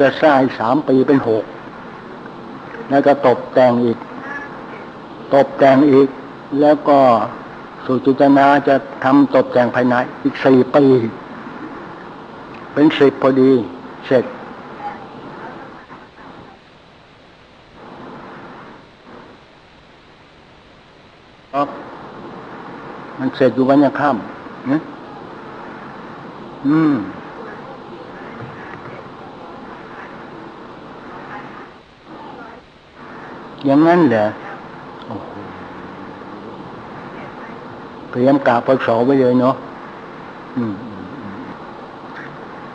จะสร้างสามปีเป็นหกแล้วก็ตกแต่งอีกตกแต่งอีก แล้วก็สุจิตนาจะทำตกแต่งภายในอีกสี่ปี เป็นสิบพอดี เสร็จ มันเสร็จอยู่วันยังค่ำนะอืม อย่างนั้นเหรอเตรียมกาปศไว้เลยเนาะอืมอืมอืม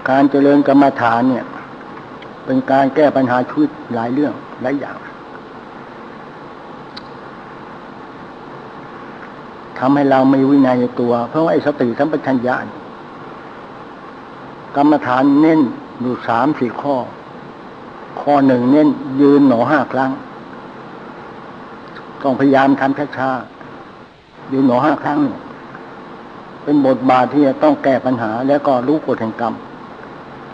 การเจริญกรรมฐานเนี่ย เป็นการแก้ปัญหาชีวิตหลายเรื่องหลายอย่างทำให้เราไม่วินัยในตัว เพราะว่าไอ้สติสัมปชัญญะกรรมฐานเน้นอยู่สามสี่ข้อ ข้อหนึ่งเน้นยืนหนอห้าครั้ง ต้องพยายามทำช้าๆยืนหนอห้าครั้งเนี่ยเป็นบทบาทที่จะต้องแก้ปัญหา แล้วก็รู้กฎแห่งกรรม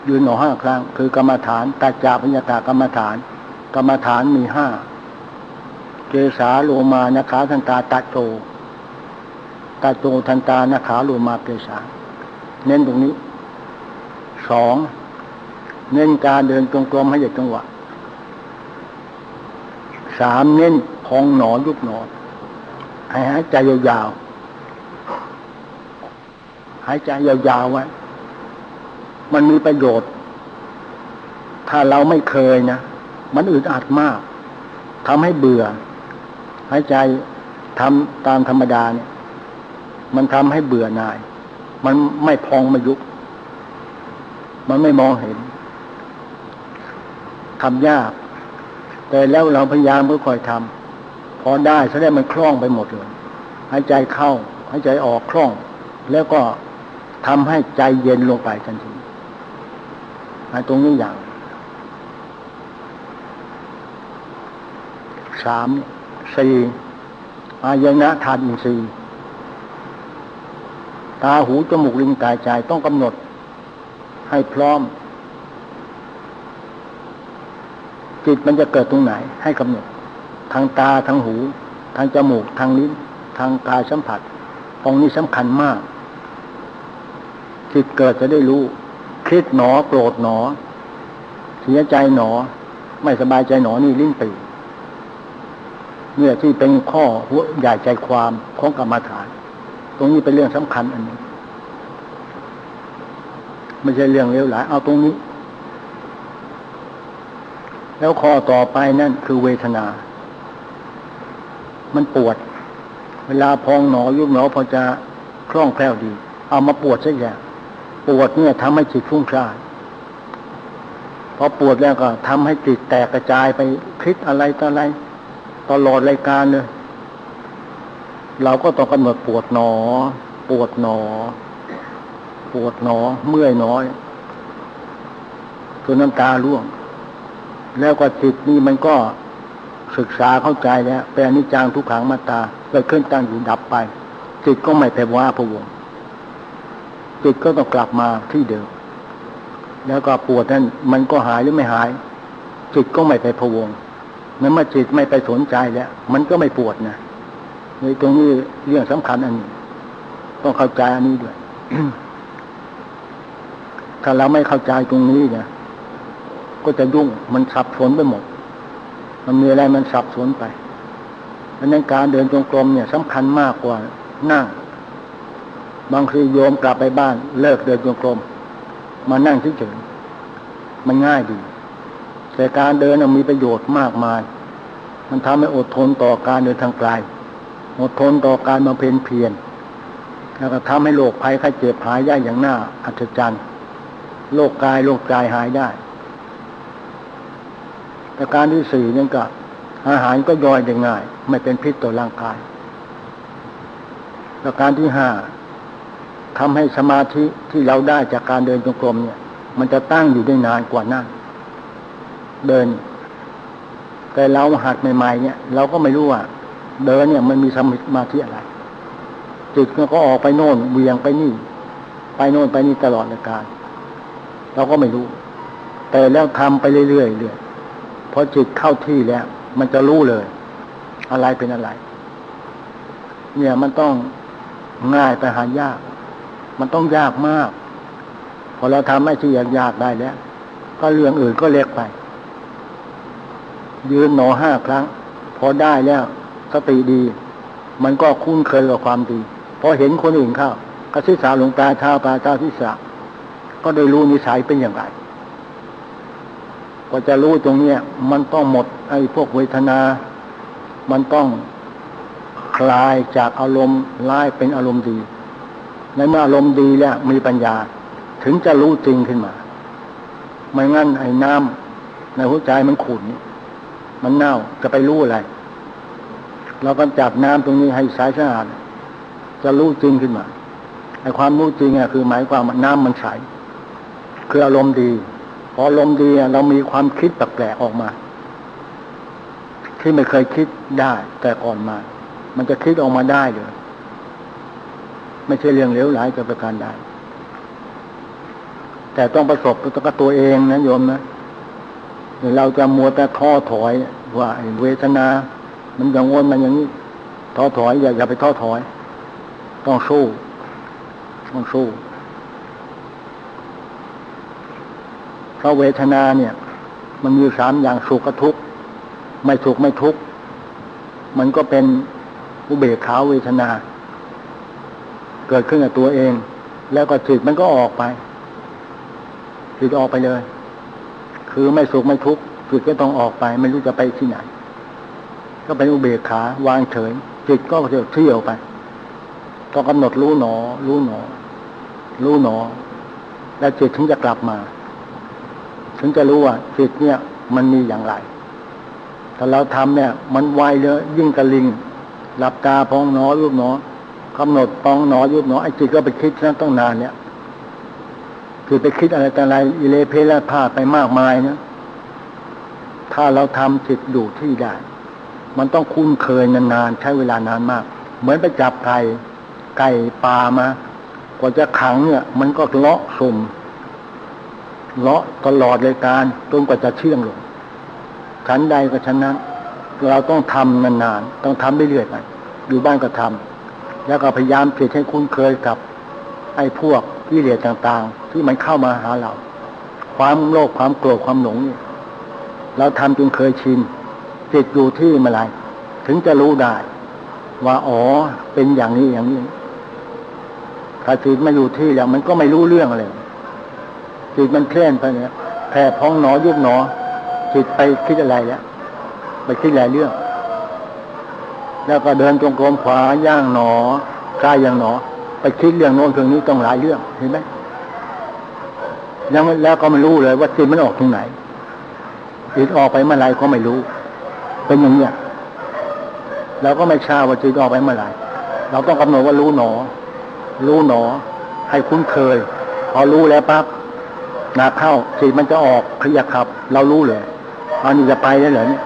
ยืนหนอห้าครั้ง คือกรรมฐานตาจาปัญากากรรมฐาน กรรมฐานมีห้าเกสาโลมานาขาทันตาตาโจตาโจทันตานาขาโลมาเกสาเน้นตรงนี้สองเน้นการเดินจงกรมให้เหยียดจังหวะสามเน้น องหนอยุบหนอหายใจยาวๆ หายใจยาวๆไว้ มันมีประโยชน์ ถ้าเราไม่เคยนะ มันอึดอัดมาก ทำให้เบื่อ หายใจทำตามธรรมดาเนี่ย มันทำให้เบื่อหน่าย มันไม่พองไม่ยุบ มันไม่มองเห็น ทำยาก แต่แล้วเราพยายามค่อยๆทำ พอได้แสดงมันคล่องไปหมดเลยหายใจเข้าหายใจออกคล่อง แล้วก็ทำให้ใจเย็นลงไปทันทีไอ้ตรงนี้อย่างสามสี่อายนะทานอินทรีย์ตาหูจมูกลิ้นกายใจต้องกำหนด ให้พร้อม จิตมันจะเกิดตรงไหน ให้กำหนด ทางตาทางหู ทางจมูก ทางลิ้น ทางกายสัมผัสตรงนี้สำคัญมากจิตเกิดจะได้รู้คิดหนอโกรธหนอ เสียใจหนอ ไม่สบายใจหนอนี่ลิ้นปีเนี่ยที่เป็นข้อหัวใหญ่ใจความของกรรมฐาน ตรงนี้เป็นเรื่องสำคัญอันหนึงไม่ใช่เรื่องเลวหลายเอาตรงนี้ แล้วข้อต่อไปนั่นคือเวทนา มันปวด เวลาพองหนอยุบหนอพอจะคล่องแคล่วดี เอามาปวดซะอย่างปวดเนี่ยทำให้จิตฟุ้งซ่านพอปวดแล้วก็ทำให้จิตแตกกระจายไปคิดอะไรต่ออะไร ตลอดรายการเลยเราก็ต้องกำหนดปวดหนอ ปวดหนอ ปวดหนอ เมื่อยหนอจนน้ำตาร่วง แล้วก็จิตนี่มันก็ ศึกษาเข้าใจแล้วเป็นอนิจจังทุกขังมาตาเกิดขึ้นตั้งอยู่ดับไป จิตก็ไม่แผ่ว่าพวงจิตก็ต้องกลับมาที่เดิม แล้วก็ปวดนั้นมันก็หายหรือไม่หาย จิตก็ไม่ไปพวงนั้นเมื่อจิตไม่ไปสนใจแล้ว มันก็ไม่ปวดนะในตรงนี้เรื่องสำคัญอันนี้ ต้องเข้าใจอันนี้ด้วยถ้าเราไม่เข้าใจตรงนี้เนี่ยก็จะยุ่งมันสับสนไปหมด มันมีอะไรมันสับสนไปเพราะนั้นการเดินจงกรมเนี่ยสำคัญมากกว่านั่ง บางทีโยมกลับไปบ้าน เลิกเดินจงกรมมานั่งเฉยๆมันง่ายดี แต่การเดินมีประโยชน์มากมาย มันทำให้อดทนต่อการเดินทางไกลอดทนต่อการมาเพนเพียรแล้วก็ทำให้โรคภัยไข้เจ็บหายได้อย่างน่าอัศจรรย์โรคกายโรคใจหายได้ แต่การที่สี่นี่ก็อาหารก็ย่อยได้ง่าย ไม่เป็นพิษต่อร่างกาย ประการที่ห้าทำให้สมาธิที่เราได้จากการเดินจงกรมเนี่ย มันจะตั้งอยู่ได้นานกว่านั่งเดิน แต่เราหัดใหม่ๆเนี่ย เราก็ไม่รู้ว่า เดินเนี่ยมันมีสมาธิอะไรจิตก็ออกไปโน่นเวียงไปนี่ ไปโน่นไปนี่ตลอดในการ เราก็ไม่รู้ แต่แล้วทำไปเรื่อยๆเรื่อย พอจิตเข้าที่แล้ว มันจะรู้เลย อะไรเป็นอะไร เนี่ยมันต้องง่ายแต่หายาก มันต้องยากมาก พอเราทำให้ที่ยากๆได้แล้ว ก็เรื่องอื่นก็เล็กไป ยืนหนอห้าครั้ง พอได้แล้วสติดี มันก็คุ้นเคยกับความดีพอเห็นคนอื่นเข้ากระซิสาหลวงตาเท้าตาเท้าทิศะก็ได้รู้นิสัยเป็นอย่างไร ก็จะรู้ตรงเนี้ยมันต้องหมดไอ้พวกเวทนา มันต้องคลายจากอารมณ์ร้ายเป็นอารมณ์ดี ในเมื่ออารมณ์ดีแล้วมีปัญญา ถึงจะรู้จริงขึ้นมา ไม่งั้นไอ้น้ำในหัวใจมันขุ่นมันเน่าจะไปรู้อะไร เราก็จับน้ำตรงนี้ให้ใสสะอาดจะรู้จริงขึ้นมาไอ้ความรู้จริงอะคือหมายความว่าน้ำมันใสคืออารมณ์ดี พออารมดีเรามีความคิดแปลกๆออกมา ที่ไม่เคยคิดได้ แต่ก่อนมา มันจะคิดออกมาได้เลยไม่ใช่เรื่องเลวร้ายจะประการใดแต่ต้องประสบกับตัวเองนะโยมนะเราจะมัวแต่ท้อถอย ว่าเวทนา มันอย่างงนมันอย่างนี้ท้อถอยอย่าอย่าไปท้อถอย ต้องสู้ ต้องสู้ เพราะเวทนาเนี่ย มันมีสามอย่างสุขกับทุกข์ไม่สุขไม่ทุกข์มันก็เป็นอุเบกขาเวทนา เกิดขึ้นกับตัวเอง แล้วก็จิตมันก็ออกไปจิตออกไปเลย คือไม่สุขไม่ทุกข์จิตก็ต้องออกไป ไม่รู้จะไปที่ไหน ก็เป็นอุเบกขาวางเฉยจิตก็จะเที่ยวไปต้องกำหนดรู้หนอ รู้หนอ รู้หนอ แล้วจิตถึงจะกลับมา ถึงจะรู้ว่าจิตเนี่ย มันมีอย่างไรถ้าเราทำเนี่ย มันไวเลยยิ่งกระลิง หลับตาพองหนอรูปหนอกำหนดปองหนอยุบหนอไอ้จิตก็ไปคิดนั้นต้องนานเนี่ยคือไปคิดอะไรแต่อะไรอิเลเพลพาไปมากมายนะถ้าเราทำจิตดูที่ได้ มันต้องคุ้นเคยนานๆใช้เวลานานมาก เหมือนไปจับไก่ไก่ปลามา กว่าจะขังเนี่ย มันก็เลาะสุ่ม เลาะตลอดเลยการจนกว่าจะเชื่องลงชั้นใดก็ชั้นนั้น เราต้องทำนานๆต้องทำเรื่อยๆไปอยู่บ้านก็ทำแล้วก็พยายามเพียรให้คุ้นเคยกับ ไอ้พวกกิเลสต่างๆ ที่มันเข้ามาหาเรา ความโลภความโกรธความหลงนี่เราทำจนเคยชินจิตอยู่ที่เมื่อไรถึงจะรู้ได้ ว่าอ๋อเป็นอย่างนี้อย่างนี้ถ้าจิตไม่อยู่ที่แล้วมันก็ไม่รู้เรื่องอะไร จิตมันเคลื่อนไปเนี่ยแผ่พองหนอยุบหนอ จิตไปคิดอะไรแล้วไปคิดหลายเรื่อง แล้วก็เดินจงกรมขวาย่างหนอกายย่างหนอ ไปคิดเรื่องโน้นเรื่องนี้ต้องหลายเรื่องเห็นไหมยังแล้วก็ไม่รู้เลยว่าจิตมันออกตรงไหนจิตออกไปเมื่อไรก็ไม่รู้ เป็นอย่างเนี้ยเราก็ไม่ทราบว่าจิตออกไปเมื่อไรเราต้องกำหนดว่ารู้หนอ รู้หนอ ให้คุ้นเคย พอรู้แล้วปั๊บ นาเข้าจิตมันจะออกขยักขับ เรารู้เลยอันนี้จะไปได้เหรอเนี่ย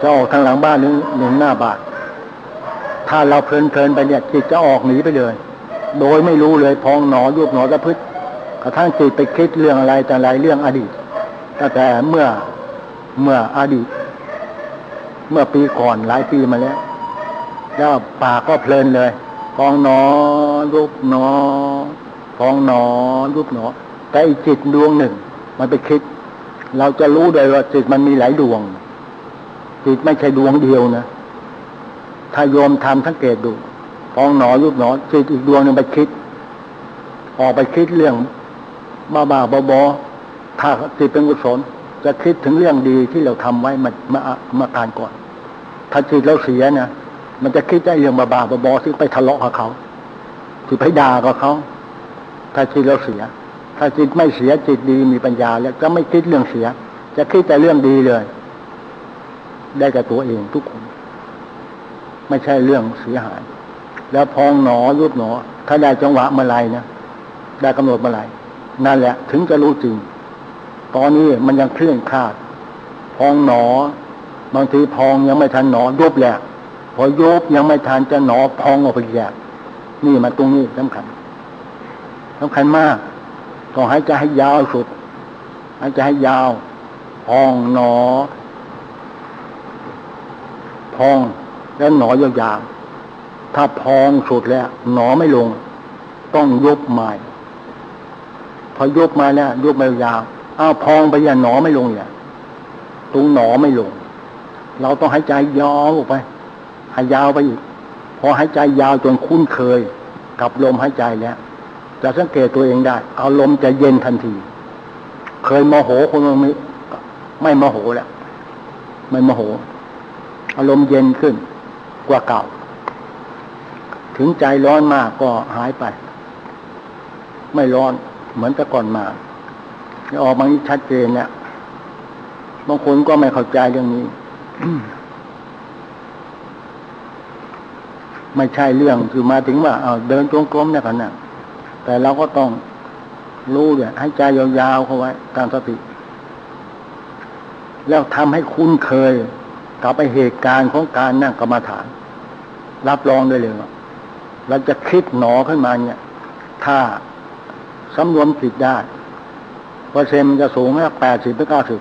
จะออกทางหลังบ้านหรือหนึ่งหน้าบ้านถ้าเราเพลินเพลินไปเนี่ยจิตจะออกหนีไปเลย โดยไม่รู้เลยพองหนอยุบหนอจะพึ่กระทั่งจิตไปคิดเรื่องอะไรแต่อะไรเรื่องอดีตตั้งแต่เมื่อเมื่ออดีต เมื่อปีก่อนหลายปีมาแล้วแล้วปากก็เพลินเลยพองหนอยุบหนอพองหนอยุบหนอ แต่อีจิตดวงหนึ่ง มันไปคิด เราจะรู้ได้ว่าจิตมันมีหลายดวง จิตไม่ใช่ดวงเดียวนะ ถ้าโยมทำสังเกตดูพองหนอยุบหนอจิตอีกดวงหนึ่งไปคิด ออกไปคิดเรื่องบ้าบ้าบอบอถ้าจิตเป็นกุศลจะคิดถึงเรื่องดีที่เราทำไว้มามามาการก่อน ถ้าจิตเราเสียนะมันจะคิดได้เรื่องบ้าบ้าบอบอที่ไปทะเลาะกับเขาที่ไปด่ากับเขา ถ้าจิตเราเสีย ถ้าจิตไม่เสียจิตดีมีปัญญา แล้วจะไม่คิดเรื่องเสีย จะคิดแต่เรื่องดีเลย ได้กับตัวเองทุกคน ไม่ใช่เรื่องเสียหาย แล้วพองหนอยุบหนอ ถ้าได้จังหวะเมื่อไรนะได้กำหนดเมื่อไรนั่นแหละ ถึงจะรู้จริง ตอนนี้มันยังเคลื่อนคลาด พองหนอ บางทีพองยังไม่ทันหนอยุบแหละพอยุบยังไม่ทันจะหนอพองออกไปแยกนี่มาตรงนี้สำคัญสำคัญมาก ต้องหายใจให้ยาวสุดหายใจให้ยาวพองหนอ พองแล้วหนอยาวๆถ้าพองสุดแล้ว หนอไม่ลง ต้องยุบใหม่พอยุบมาแล้วยุบไปยาวอ้าวพองไปอย่าหนอไม่ลงเนี่ยตรงหนอไม่ลง เราต้องหายใจยาวออกไปหายยาวไปอีกพอหายใจยาวจนคุ้นเคย กับลมหายใจแล้ว จะสังเกตตัวเองได้ อารมณ์จะเย็นทันที เคยโมโหคนไม่ไม่โมโหแล้วไม่โมโห อารมณ์เย็นขึ้นกว่าเก่า ถึงใจร้อนมากก็หายไป ไม่ร้อนเหมือนแต่ก่อนมาออกมานี้ชัดเจนเนี่ยบางคนก็ไม่เข้าใจเรื่องนี้ไม่ใช่เรื่องคือมาถึงว่าเอาเดินจงกรมเนี่ยกันนะ แต่เราก็ต้องรู้เนี่ยให้ใจยาวๆเข้าไว้การสติ แล้วทำให้คุ้นเคยกับไปเหตุการณ์ของการนั่งกรรมฐาน รับรองได้เลยว่าเราจะคิดหนอขึ้นมาเนี่ย ถ้าสำรวมจิตได้เปอร์เซ็นต์มันจะสูงแค่แปดสิบถึงเก้าสิบ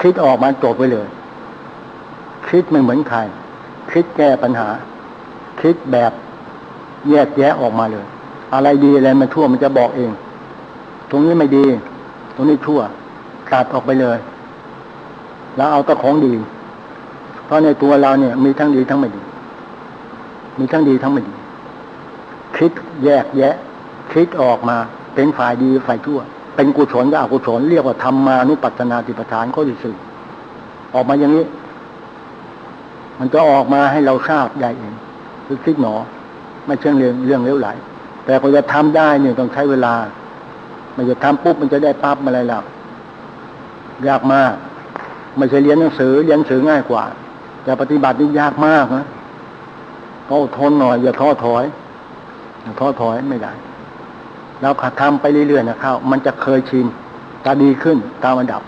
คิดออกมาจบไปเลย คิดไม่เหมือนใคร คิดแก้ปัญหา คิดแบบแยกแยะออกมาเลย อะไรดีอะไรมันชั่วมันจะบอกเอง ตรงนี้ไม่ดี ตรงนี้ชั่วตัดออกไปเลย แล้วเอาแต่ของดี เพราะในตัวเราเนี่ย มีทั้งดีทั้งไม่ดี มีทั้งดีทั้งไม่ดี คิดแยกแยะ คิดออกมา เป็นฝ่ายดีฝ่ายชั่ว เป็นกุศลกับอกุศลเรียกว่าธรรมานุปัสนาติปทานข้อที่สี่ออกมาอย่างนี้ มันจะออกมาให้เราทราบได้เองคือคิดหนอ ไม่เชื่อเรื่องเรื่องเลี้ยวไหล แต่พอจะทำได้เนี่ยต้องใช้เวลา มันจะทำปุ๊บมันจะได้ปั๊บอะไรแล้วยากมาก ไม่ใช่เรียนหนังสือเรียนหนังสือง่ายกว่า แต่ปฏิบัตินี่ยากมากนะก็ทนหน่อยอย่าท้อถอยอย่าท้อถอยไม่ได้เราขัดทำไปเรื่อยๆนะเข้ามันจะเคยชินตาดีขึ้นตามระดับ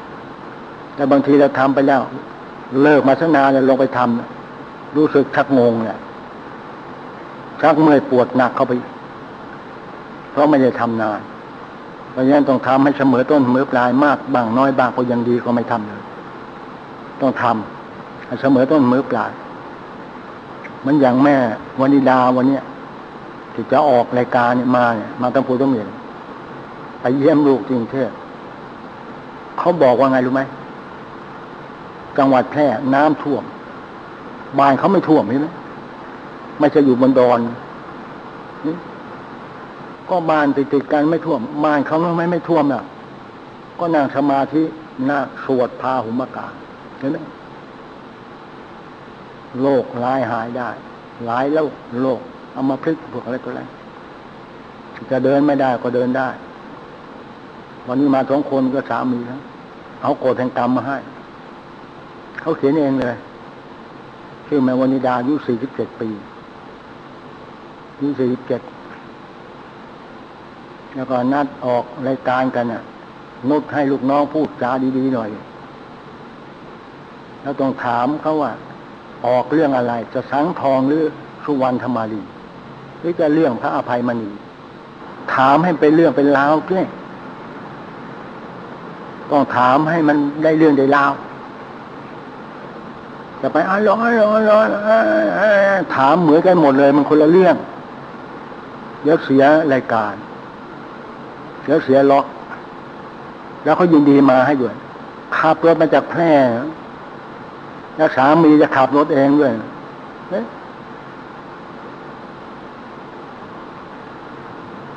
แต่บางทีเราทำไปแล้ว เลิกมาสักนานแล้วลงไปทำรู้สึกชักงงเนี่ยชักเมื่อยปวดหนักเข้าไป เพราะไม่ได้ทำนาน เพราะฉะนั้นต้องทำให้เสมอต้นเสมอปลายมากบางน้อยบางก็ยังดีก็ไม่ทำเลย ต้องทำให้เสมอต้นเสมอปลาย มันอย่างแม่วนิดาวันเนี้ยที่จะออกรายการเนี่ยมาเนี่ยมาตั้งปูต้องเมียนไปเยี่ยมลูกจริงเทศเขาบอกว่าไงรู้ไหมจังหวัดแพร่น้ำท่วมบ้านเขาไม่ท่วมใช่ไหมไม่จะอยู่บนดอนนี่ ก็บ้านติดๆกันไม่ท่วมบ้านเขาไม่ไม่ท่วมน่ะ ก็นั่งสมาธินั่งสวดพาหุมกาเห็นไหมโรคร้ายหายได้ หลายแล้วโรคเอามาพลิกพวกอะไรก็แล้วจะเดินไม่ได้ก็เดินได้ วันนี้มาสองคนก็สามีแล้วเอาโกรธแห่งกรรมมาให้ เขาเขียนเองเลยชื่อแม่วนิดาอายุสี่สิบเจ็ดปีอายุสี่สิบเจ็ด แล้วก็นัดออกรายการกันอะนุดให้ลูกน้องพูดจาดีๆหน่อย แล้วต้องถามเขาว่า ออกเรื่องอะไร จะสังทองหรือสุวรรณธรรมารีหรือจะเรื่องพระอภัยมณีถามให้เป็นเรื่องเป็นราวเพื่อต้องถามให้มันได้เรื่องได้ราวจะไปอ๋อร้อนร้อนร้อนถามเหมือนกันหมดเลย มันคนละเรื่องเดี๋ยวเสียรายการ เดี๋ยวเสียล็อกแล้วเขายินดีมาให้ด้วยขับรถมาจากแพร่แล้วสามีจะขับรถเองด้วย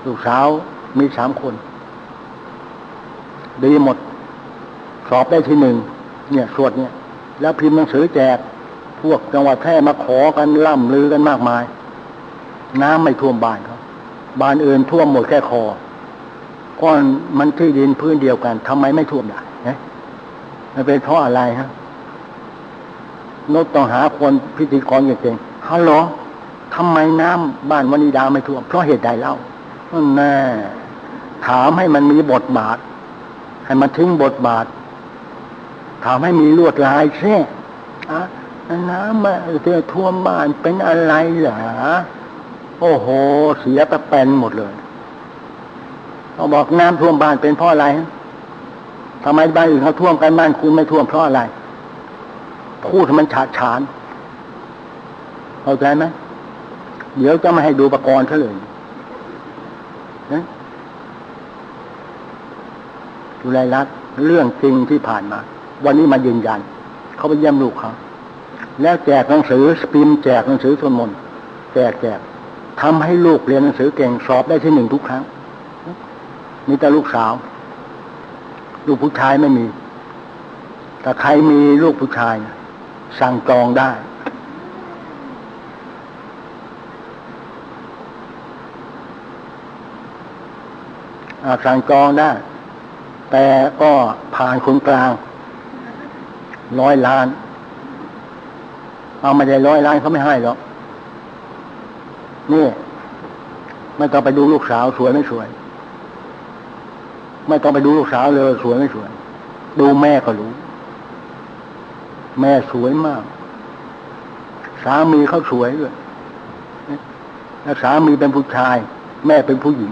ลูกสาวมีสามคน ดีหมด สอบได้ที่หนึ่งเนี่ยสวดเนี่ย แล้วพิมพ์หนังสือแจก พวกจังหวัดแพร่มาขอกันล่ำลือกันมากมาย น้ำไม่ท่วมบ้านเขาบ้านอื่นท่วมหมดแค่คอ ก้อนมันที่ดินพื้นเดียวกันทำไมไม่ท่วมได้นะมันเป็นเพราะอะไรฮะนกต้องหาคนพิธีกรเก่งๆฮัลโหลทำไมน้ำบ้านวนิดาไม่ท่วม เพราะเหตุใดเล่าแน่ถามให้มันมีบทบาท ให้มันถึงบทบาท ถามให้มีลวดลายเช่อะน้ำมาเจอท่วมบ้านเป็นอะไรเหรอโอ้โห เสียไปเป็นหมดเลย เขาบอกน้ำท่วมบ้านเป็นเพราะอะไรทำไมบ้านอื่นเขาท่วมกันบ้านคุณไม่ท่วมเพราะอะไร พูดมันฉาดฉานเข้าใจไหมเดี๋ยวจะมาให้ดูประกรณ์เขาเลยดูรายรักเรื่องจริงที่ผ่านมา วันนี้มายืนยัน เขาไปเยี่ยมลูกเขาแล้วแจกหนังสือสปิมแจกหนังสือสวดมนต์แจกแจกทำให้ลูกเรียนหนังสือเก่งสอบได้ที่หนึ่งทุกครั้ง มีแต่ลูกสาว ลูกผู้ชายไม่มี แต่ใครมีลูกผู้ชาย สั่งจองได้ สั่งจองได้ แต่ก็ผ่านคนกลาง ร้อยล้าน เอามาได้ร้อยล้านเขาไม่ให้หรอกนี่ไม่ต้องไปดูลูกสาวสวยไม่สวย ไม่ต้องไปดูลูกสาวเลยสวยไม่สวย ดูแม่ก็รู้ แม่สวยมาก สามีเขาสวยด้วยแล้วสามีเป็นผู้ชาย แม่เป็นผู้หญิง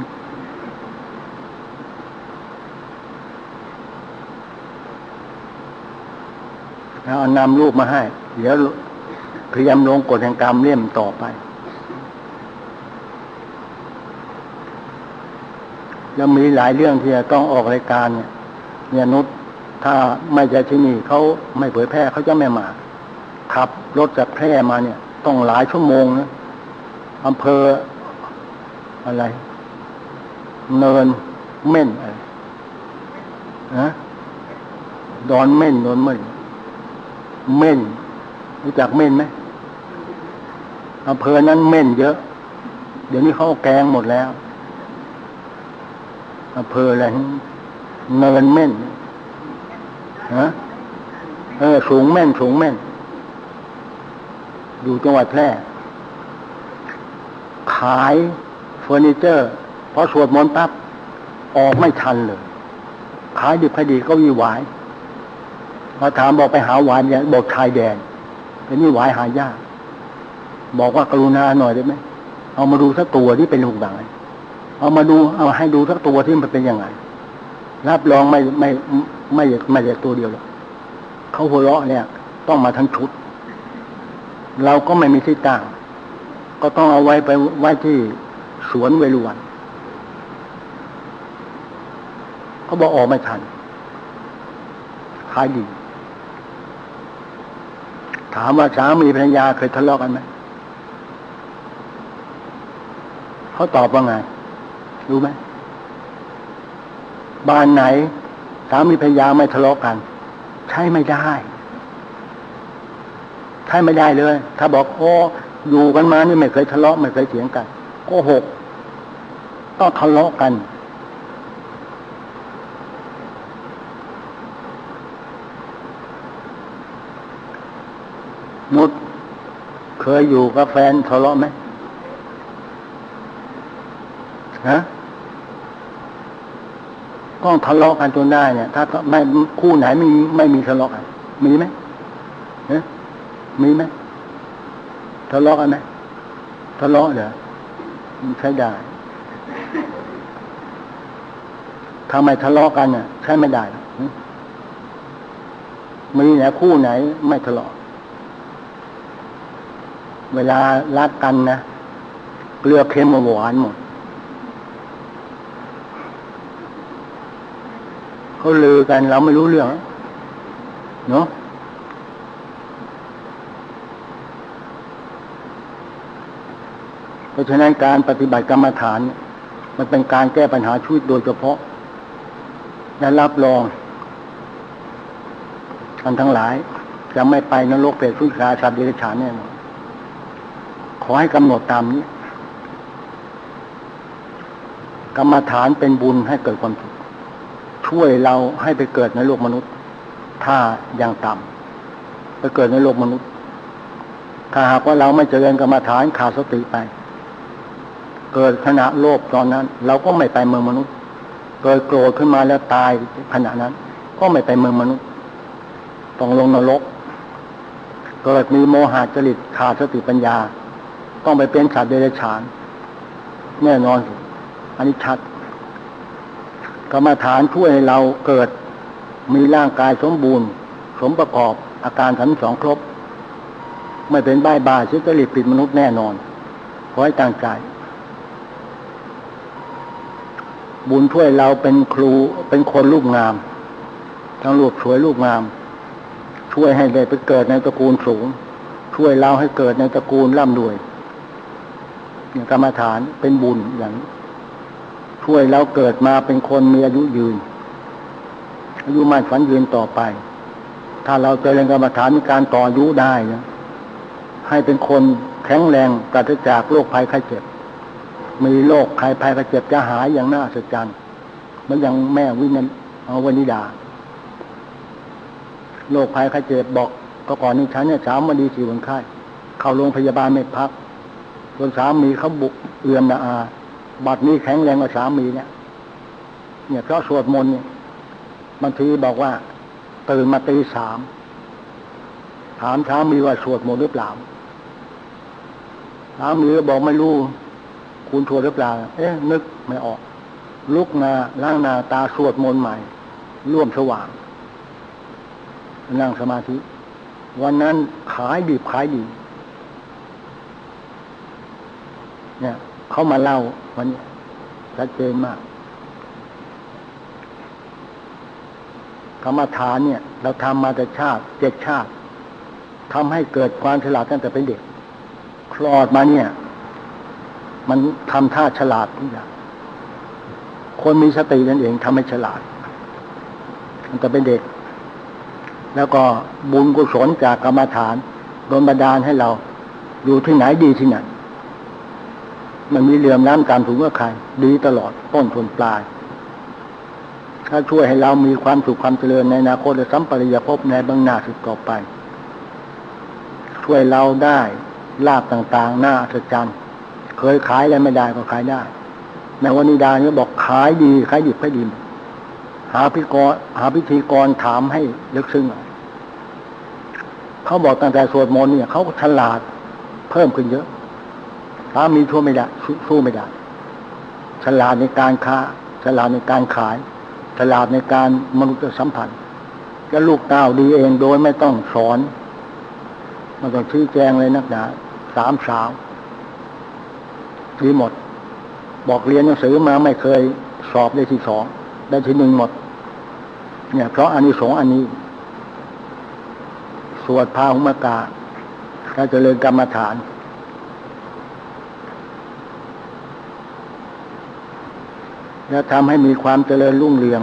แล้วนำรูปมาให้ เดี๋ยวพยายามลงกฎแห่งกรรมเลี่ยมต่อไป แล้วมีหลายเรื่องที่จะต้องออกรายการเนี่ยเนี่ยนุชถ้าไม่ใช่ที่นี่เขาไม่เผยแพร่เขาจะไม่มาขับรถจากแพร่มาเนี่ย ต้องหลายชั่วโมงนะอำเภออะไร เนินเม่นอะไรนะดอนเม่นดอนเม่นเม่นรู้จักเม่นไหมอำเภอนั้นเม่นเยอะ เดี๋ยวนี้เขาแกงหมดแล้ว อำเภออะไรเนินเม่นฮะเออสูงแม่นสูงแม่น อยู่จังหวัดแพร่ ขายเฟอร์นิเจอร์พอสวดมนต์ปั๊บออกไม่ทันเลย ขายดิบขายดีก็มีหวายพอถามบอกไปหาหวายเนี่ยบอกชายแดนแต่นี่หวายหายาก บอกว่ากรุณาหน่อยได้ไหมเอามาดูสักตัวที่เป็นลูกด่าง เอามาดูเอาให้ดูสักตัวที่มันเป็นยังไง รับรองไม่ไม่ไม่ไม่ใช่ตัวเดียวหรอกเขาหัวเราะเนี่ย ต้องมาทั้งชุด เราก็ไม่มีที่ตั้งก็ต้องเอาไว้ไปไว้ที่สวนเวรุวันเขาบอกออกไม่ทันขายดี ถามว่าสามีภรรยาเคยทะเลาะกันไหมเขาตอบว่าไง รู้ไหมบ้านไหนสามีภรรยาไม่ทะเลาะกัน ใช่ไม่ได้ใช่ไม่ได้เลย ถ้าบอกโอ้อยู่กันมานี่ไม่เคยทะเลาะไม่เคยเถียงกันโกหกต้องทะเลาะกัน นุชเคยอยู่กับแฟนทะเลาะไหมฮะ ต้องทะเลาะกันจนได้เนี่ย ถ้าไม่คู่ไหนไม่ไม่มีทะเลาะกันมีไหมฮะมีไหมทะเลาะกันไหมทะเลาะเหรอใช้ได้ทำไมทะเลาะกันเนี่ยใช้ไม่ได้มีไหนคู่ไหน ไม่ทะเลาะ เวลารักกันนะเกลือเค็มหวานหมด เขาลือกันเราไม่รู้เรื่อง เนาะเพราะฉะนั้นการปฏิบัติกรรมฐาน มันเป็นการแก้ปัญหาชีวิตโดยเฉพาะและรับรองท่านทั้งหลาย จะไม่ไปนรกเปรตสุขาสัตว์เดรัจฉานแน่นอนขอให้กำหนดตามนี้ กรรมฐานเป็นบุญให้เกิดความสุข ช่วยเราให้ไปเกิดในโลกมนุษย์ ถ้ายังต่ำไปเกิดในโลกมนุษย์ ถ้าหากว่าเราไม่เจริญกรรมฐานขาดสติไป เกิดขณะโลภตอนนั้น เราก็ไม่ไปเมืองมนุษย์ เกิดโกรธขึ้นมาแล้วตายขณะนั้น ก็ไม่ไปเมืองมนุษย์ต้องลงนรก เกิดมีโมหะจริตขาดสติปัญญา ต้องไปเป็นสัตว์เดรัจฉาน แน่นอนอันนี้ชัด กรรมฐานช่วยให้เราเกิด มีร่างกายสมบูรณ์ สมประกอบอาการทั้งสองครบ ไม่เป็นบ้าบาชิตลิปิดมนุษย์แน่นอน ขอให้ตั้งใจ บุญช่วยเราเป็นครูเป็นคนรูปงาม ทั้งรูปสวยรูปงาม ช่วยให้ได้ไปเกิดในตระกูลสูง ช่วยเราให้เกิดในตระกูลร่ำรวยเนี่ยกรรมฐานเป็นบุญอย่าง ช่วยเราเกิดมาเป็นคนมีอายุยืน อายุมั่นฝันยืนต่อไป ถ้าเราเจริญกรรมฐานมีการต่ออายุได้นะให้เป็นคนแข็งแรงปราศจากโรคภัยไข้เจ็บ มีโรคภัยภัยไข้เจ็บจะหายอย่างน่าสัศจรรย์เหมันอย่างแม่วินันเอาวนิดาโรคภัยไข้เจ็บบอกก็ก่อนนี้ฉันเนี่ยสามวันดีสี่วันไข้เข้าโรงพยาบาลไม่พักจนสามีเขาบุกเอือมนาอา บัดนี้แข็งแรงกว่าสามีเนี่ย เนี่ยเพราะสวดมนต์เนี่ยบางทีบอกว่า ตื่นมาตีสามถามสามีว่าสวดมนต์หรือเปล่าสามีก็บอกไม่รู้ คุณสวดหรือเปล่า เอ๊ะ นึกไม่ออก ลุกนาล้างนาตาสวดมนต์ใหม่ ร่วมสว่าง นั่งสมาธิ วันนั้นขายดีขายดีเนี่ย เขามาเล่าวันนี้ชัดเจนมากกรรมฐานเนี่ย เราทำมาแต่ชาติเจ็ดชาติทำให้เกิดความฉลาดตั้งแต่เป็นเด็ก คลอดมาเนี่ย มันทำท่าฉลาดทุกอย่างคนมีสตินั่นเองทำให้ฉลาดตั้งแต่เป็นเด็ก แล้วก็บุญกุศลจากกรรมฐานโดนบันดาลให้เรา อยู่ที่ไหนดีที่ไหน มันมีเรือมน้ำตามถุงก็ใคร ดีตลอดต้นทนปลาย ถ้าช่วยให้เรามีความสุขความเจริญในอนาคตและสัมปริยภพในเบื้องหน้าสุดต่อไป ช่วยเราได้ลาบต่างๆ หน้าอัศจรรย์เคยขายอะไรไม่ได้ก็ขายได้ในวันนิดาเนี่ยบอกขายดีขายดิบขายดีหาพิกรหาพิธีกรถามให้ลึกซึ้งเขาบอกตั้งแต่สวดมนต์เนี่ยเขาฉลาดเพิ่มขึ้นเยอะ สามีชั่วไม่ได้สู้ไม่ได้ฉลาดในการค้าฉลาดในการขายฉลาดในการมนุษยสัมพันธ์ก็ลูกเต้าดีเองโดยไม่ต้องสอนมันต้องชี้แจงเลยนักหนาสามสาวดีหมด บอกเรียนหนังสือมาไม่เคยสอบได้ที่สองได้ที่หนึ่งหมด เนี่ย เพราะอันนี้สองอันนี้ สวดพาหุมกาถ้าเจริญกรรมฐาน แล้วทำให้มีความเจริญรุ่งเรือง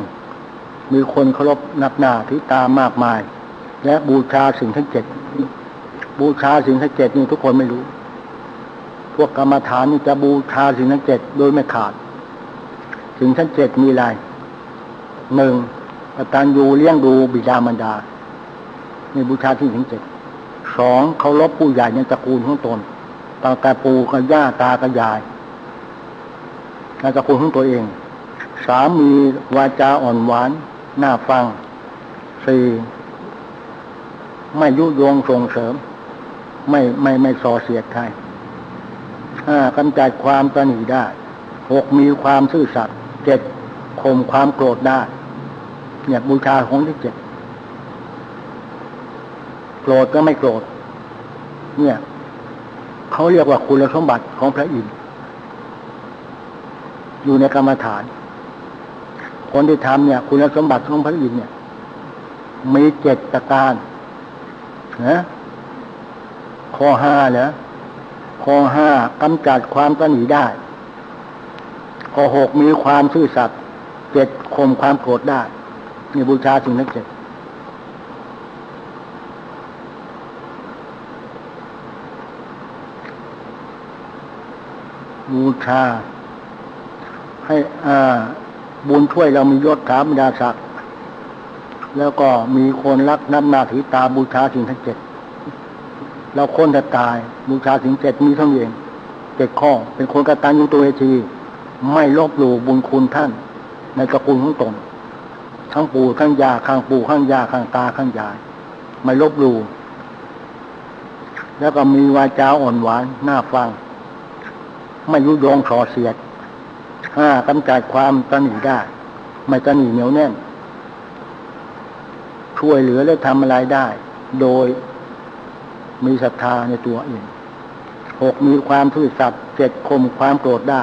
มีคนเคารพนับหน้าที่ตามากมาย และบูชาสิ่งทั้งเจ็ดบูชาสิ่งทั้งเจ็ดนี่ทุกคนไม่รู้ พวกกรรมฐานนี่จะบูชาสิ่งทั้งเจ็ดโดยไม่ขาด สิ่งทั้งเจ็ดมีอะไรหนึ่งกตัญญูเลี้ยงดูบิดามารดาในบูชาที่ถึงเจ็ดสองเคารพผู้ใหญ่ในตระกูลของตนตั้งแต่ปู่กับย่าตากับยายในตระกูลของตัวเอง สามีวาจาอ่อนหวานน่าฟังสี่ไม่ยุยงส่งเสริม ไม่ไม่ไม่ส่อเสียดใครห้ากำจัดความตนีได้หกมีความซื่อสัตย์เจ็ดข่มความโกรธได้เนี่ยบูชาของที่เจ็ดโกรธก็ไม่โกรธ เนี่ยเขาเรียกว่าคุณสมบัติของพระอินทร์อยู่ในกรรมฐาน คนที่ทำเนี่ย คุณสมบัติของพระอินทร์เนี่ย มีเจ็ดประการนะข้อห้าเหรอข้อห้ากำจัดความตนีได้ ข้อหกมีความซื่อสัตย์เจ็ดข่มความโกรธได้นี่บูชาสิ่งนั้นเจ็ดบูชาให้อ่า บุญช่วยเรามียศถาบรรดาศักดิ์แล้วก็มีคนรักน้ำนาถือตาบูชาสิ่งทั้งเจ็ดเราคนจะตายบูชาสิ่งเจ็ดมีเท่าเองเจ็ดข้อ เป็นคนกตัญญูตัวเอชี ไม่ลบหลู่บุญคุณท่าน ในตระกูลของตนทั้งปู่ทั้งยาข้างปู่ข้างยาข้างตาข้างยาย ไม่ลบหลู่แล้วก็มีวาจาอ่อนหวานน่าฟัง ไม่ยุยงส่อเสียด ห้ากำจัดความตนีได้ ไม่ตนีเหนียวแน่น ช่วยเหลือและทำอะไรได้ โดยมีศรัทธาในตัวเองหกมีความซื่อสัตย์เจ็ดข่มความโกรธได้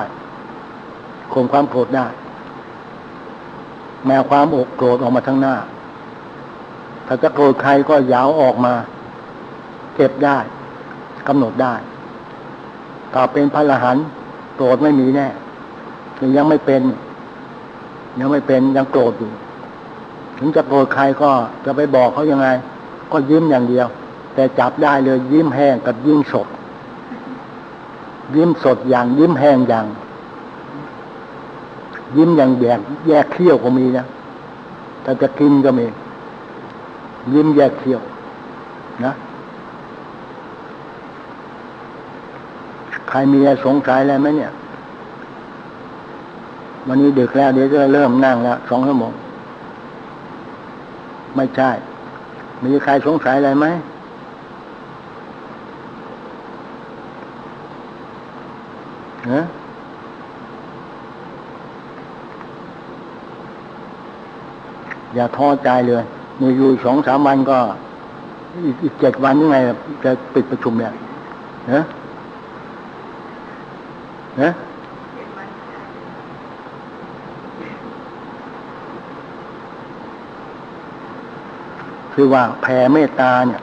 ข่มความโกรธได้ แม้ความอกโกรธออกมาทั้งหน้า ถ้าจะโกรธใครก็ยาวออกมา เก็บได้กำหนดได้ ต่อเป็นพระรหันต์โกรธไม่มีแน่ ยังไม่เป็น ยังไม่เป็นยังโกรธอยู่ ถึงจะโกรธใครก็จะไปบอกเขายังไง ก็ยิ้มอย่างเดียว แต่จับได้เลยยิ้มแห้งกับยิ้มสด ยิ้มสดอย่าง ยิ้มแห้งอย่าง ยิ้มอย่างแยกแยกเขี้ยวก็มีนะแต่จะกินก็มี ยิ้มแยกเขี้ยว นะใครมีอะไรสงสัยอะไรไหมเนี่ย วันนี้ดึกแล้วเดี๋ยวจะเริ่มนั่งแล้วสองชั่วโมง ไม่ใช่ มีใครสงสัยอะไรไหมเนอย่าท้อใจเลยมีอยู่สองสามวันก็ อีกเจ็ดวันยังไงจะปิดประชุมเนี่ยเนเน คือว่าแผ่เมตตาเนี่ย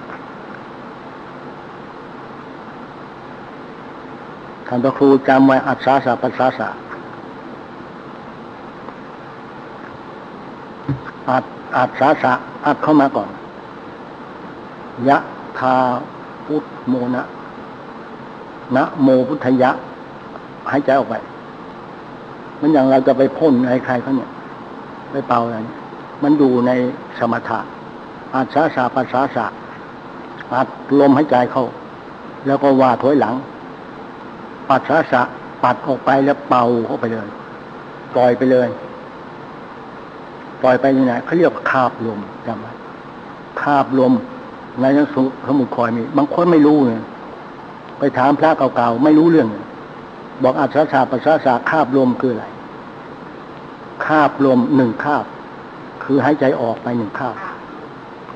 ท่านพระครูจำไว้อัศาสะปัสสาสะอัดอัศาสะอัดเข้ามาก่อน ยะทาพุทโมนะนะโมพุทธยะ หายใจออกไป มันอย่างเราจะไปพ่นใครเขาเนี่ย ไปเป่าอะไรมันอยู่ในสมถะ อาชาสาปัสสาสะอัดลมหายใจเข้า แล้วก็ว่าถอยหลัง ปัสสาสะปัดออกไปแล้วเป่าเข้าไปเลยปล่อยไปเลยปล่อยไปยังไงเขาเรียกคาบลมจำไว้คาบลมในหนังสือสมุดคอยมี บางคนไม่รู้เนี่ยไปถามพระเก่าๆไม่รู้เรื่อง บอกอัศสาปัสสาสะคาบลมคืออะไรคาบลมหนึ่งคาบ คือหายใจออกไปหนึ่งคาบ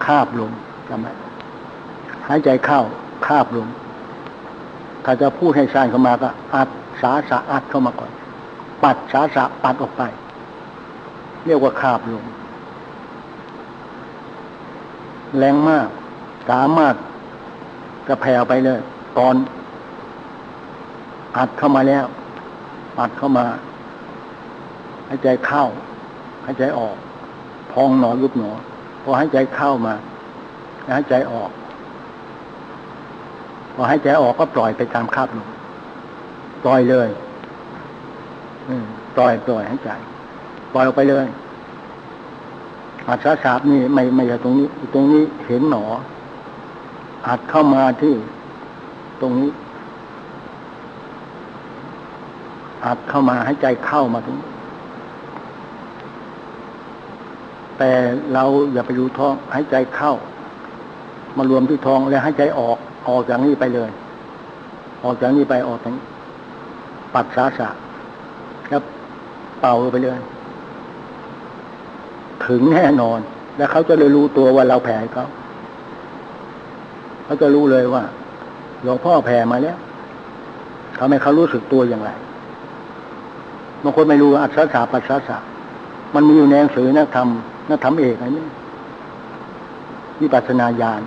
คาบลมจำไหมหายใจเข้าคาบลมถ้าจะพูดให้สั้นเข้ามาก็ อัดสาสะอัดเข้ามาก่อน ปัดสาสะปัดออกไป เรียกว่าคาบลมแรงมาก สามารถกระแผ่ไปเลย ตอน อัดเข้ามาแล้ว ปัดเข้ามาหายใจเข้าหายใจออก พองหนอยุบหนอ พอหายใจเข้ามาหายใจออก พอหายใจออกก็ปล่อยไปตามคาบลมปล่อยเลยปล่อยปล่อยหายใจ ปล่อยออกไปเลยอัดสาสาบนี่ไม่ไม่ใช่ตรงนี้ ตรงนี้เห็นหนอ อัดเข้ามาที่ ตรงนี้ อัดเข้ามาให้ใจเข้ามาตรงนี้ แต่เราอย่าไปดูท้องหายใจเข้า มารวมที่ท้องแล้วหายใจออกออกจากนี้ไปเลย ออกจากนี้ไปออกทางปัดสาสะแล้วเป่าไปเลย ถึงแน่นอน แล้วเขาจะเลยรู้ตัวว่าเราแผ่เขาเขาจะรู้เลยว่าหลวงพ่อแผ่มาแล้วทำให้เขารู้สึกตัวอย่างไรบางคนไม่รู้อัศสาปัสสาสะมันมีอยู่ในหนังสือนักธรรม น่าทำเอกอะไรนี่วิปัสสนาญาณ